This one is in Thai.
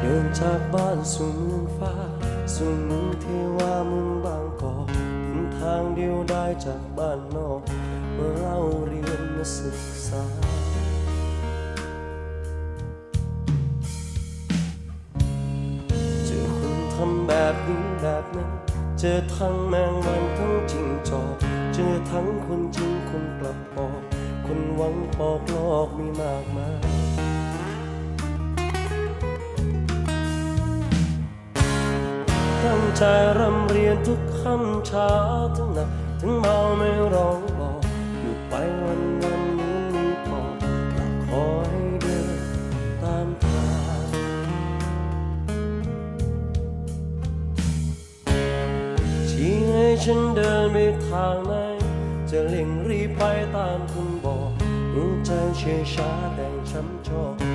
เดินจากบ้านสู่เมืองฟ้า สู่เมืองเทวาเมืองบางกอกถึงทางเดียวได้จากบ้านนอกเมื่อเราเรียนมาศึกษา เจอคนทำแบบนี้แบบนั้น เจอทั้งแมงวันทั้งจริงจอกเจอทั้งคนจริงคนกลับปอกคนหวังปอกลอกมีมากมาย ตั้งใจรำเรียนทุกคำเช้าถึงหนักถึงเมาไม่ร้องบอกอยู่ไปวันวันนี้มีพอหลักขอให้เดินตามทางชี้ให้ฉันเดินไปทางไหนจะเล่งรีบไปตามคุณบอกดวใจเชื่อช้าแต่ช้ำชอ